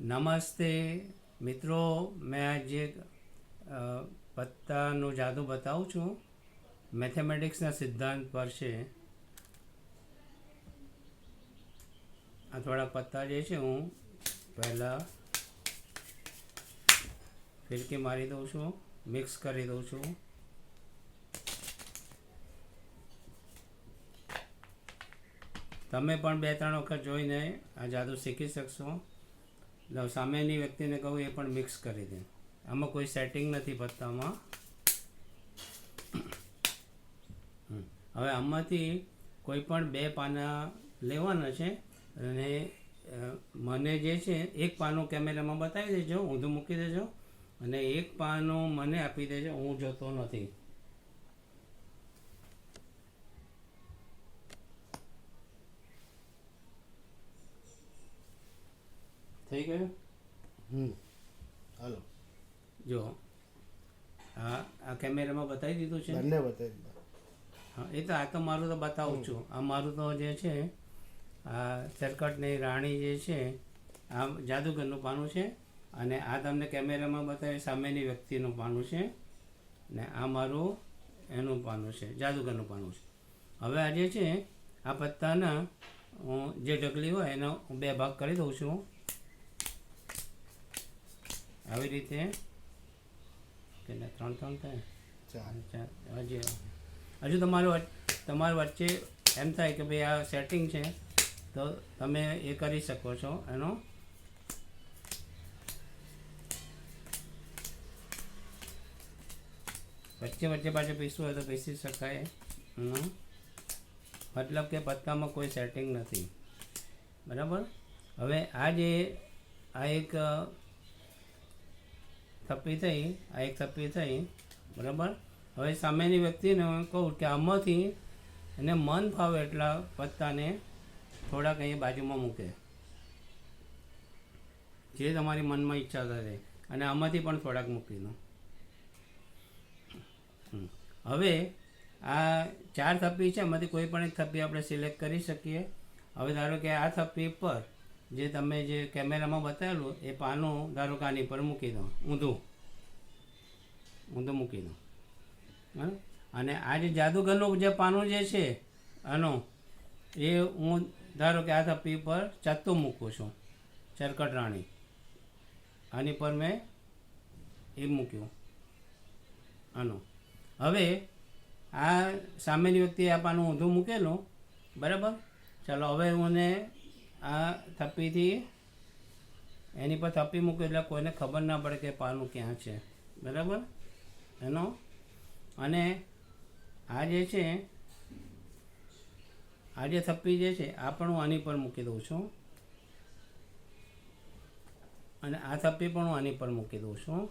નમસ્તે. મિત્રો, મેં આજે પત્તાનું જાદુ બતાવું છું. મેથેમેટિક્સના સિદ્ધાંત પર છે. આ થોડા પત્તા જે છે હું પહેલાં ફિરકી મારી દઉં છું, મિક્સ કરી દઉં છું. તમે પણ બે ત્રણ વખત જોઈને આ જાદુ શીખી શકશો. સામેની વ્યક્તિને કહું, એ પણ મિક્સ કરી દે. આમાં કોઈ સેટિંગ નથી પત્તામાં હવે આમાંથી કોઈ પણ બે પાના લેવાના છે અને મને જે છે, એક પાનું કેમેરામાં બતાવી દેજો, ઊંધું મૂકી દેજો અને એક પાનું મને આપી દેજો, હું જોતો નથી. થઈ ગયું? હમ હાલો. જો આ આ કેમેરામાં બતાવી દીધું છે? બંને બતાવી હા એ તો આ તો મારું તો બતાવું છું. આ મારું તો જે છે આ સરકટની રાણી જે છે આ જાદુગરનું પાનું છે અને આ તમને કેમેરામાં બતાવે સામેની વ્યક્તિનું પાનું છે ને આ મારું એનું પાનું છે જાદુગરનું પાનું છે. હવે આ જે છે આ પત્તાના હું જે ઢગલી હોય એનો હું બે ભાગ કરી દઉં છું. આવી રીતે? કેટલા ત્રણ ત્રણ થાય? ચાર. હજી હજુ તમારું તમારી વચ્ચે એમ થાય કે ભાઈ આ સેટિંગ છે તો તમે એ કરી શકો છો એનો. વચ્ચે વચ્ચે પાછું પીસવું હોય તો પીસી શકાય. મતલબ કે પત્તામાં કોઈ સેટિંગ નથી. બરાબર? હવે આ જે આ એક થપ્પી થઈ, આ એક થપ્પી થઈ, બરાબર? હવે સામેની વ્યક્તિને હું કહું કે આમાંથી એને મન ફાવે એટલા પત્તાને થોડાક અહીં બાજુમાં મૂકે. જે તમારી મનમાં ઈચ્છા થાય અને આમાંથી પણ થોડાક મૂકી દો. હવે આ ચાર થપ્પી છે, એમાંથી કોઈ પણ એક થપ્પી આપણે સિલેક્ટ કરી શકીએ. હવે ધારો કે આ થપ્પી પર જે તમે જે કેમેરામાં બતાવેલું એ પાનું ધારો કે આની પર મૂકી દો. ઊંધું. ઊંધું મૂકી દો. બરાબર અને આ જે જાદુગરનું જે પાનું જે છે, આનું, એ હું ધારો કે આ થપ્પી પર ચત્તું મૂકું છું, ચરકટ રાણી. આની પર મેં એ મૂક્યું. આનું. હવે આ સામેની વ્યક્તિએ આ પાનું ઊંધું મૂકેલું. બરાબર? ચાલો, હવે મને આ થપ્પીથી એની પર થપ્પી મૂકી એટલે કોઈને ખબર ના પડે કે પાનું ક્યાં છે. બરાબર? એનો? અને આ જે છે, આ જે થપ્પી જે છે, આ પણ હું આની પર મૂકી દઉં છું. અને આ થપ્પી પણ હું આની પર મૂકી દઉં છું.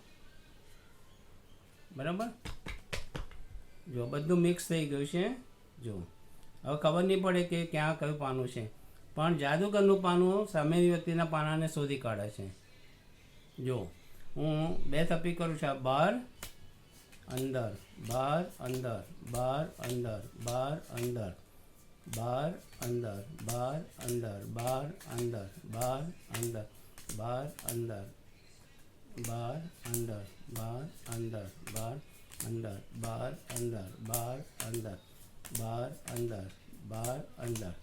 બરાબર? જો, બધું મિક્સ થઈ ગયું છે. જો, હવે ખબર નહીં પડે કે ક્યાં કયું પાનું છે. પણ જાદુગરનું પાનું સામેની વ્યક્તિના પાનાને શોધી કાઢે છે જો હું બે થપ્પી કરું છું બહાર અંદર બહાર અંદર બહાર અંદર બહાર અંદર બહાર અંદર બહાર અંદર બહાર અંદર બહાર અંદર બહાર અંદર બહાર અંદર બહાર અંદર બહાર અંદર બહાર અંદર બહાર અંદર બહાર અંદર બહાર અંદર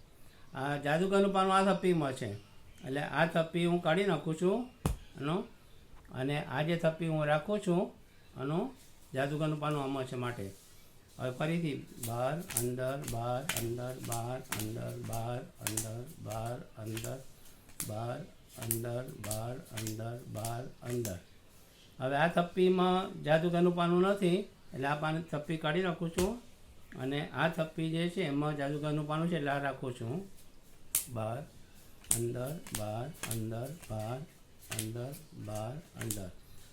આ જાદુગરનું પાનું આ થપ્પીમાં છે. એટલે આ થપ્પી હું કાઢી નાખું છું, એનું, અને આ જે થપ્પી હું રાખું છું, એનું જાદુગરનું પાનું આમાં છે માટે. હવે ફરીથી બહાર અંદર બહાર અંદર બહાર અંદર બહાર અંદર બહાર અંદર બહાર અંદર બહાર અંદર બહાર અંદર. હવે આ થપ્પીમાં જાદુગરનું પાનું નથી, એટલે આ પાન થપ્પી કાઢી નાખું છું, અને આ થપ્પી જે છે, એમાં જાદુગરનું પાનું છે, એટલે આ રાખું છું. બહાર અંદર બાર અંદર બાર અંદર બાર અંદર.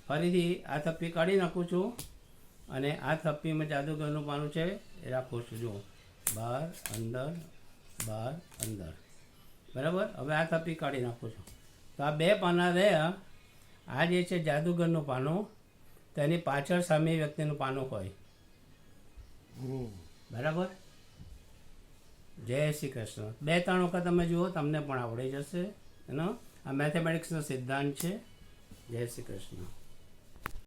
ફરીથી આ થપ્પી કાઢી નાખું છું અને આ થપ્પીમાં જાદુગરનું પાનું છે એ રાખું છું. જુઓ. બાર અંદર બાર અંદર. બરાબર? હવે આ થપ્પી કાઢી નાખું છું. તો આ બે પાના રહ્યા. આ જે છે જાદુગરનું પાનું તેની પાછળ સામે વ્યક્તિનું પાનું હોય. બરાબર? જય શ્રી કૃષ્ણ. બે ત્રણ વખત તમે જુઓ, તમને પણ આવડી જશે એનો આ મેથેમેટિક્સનો સિદ્ધાંત છે. જય શ્રી કૃષ્ણ.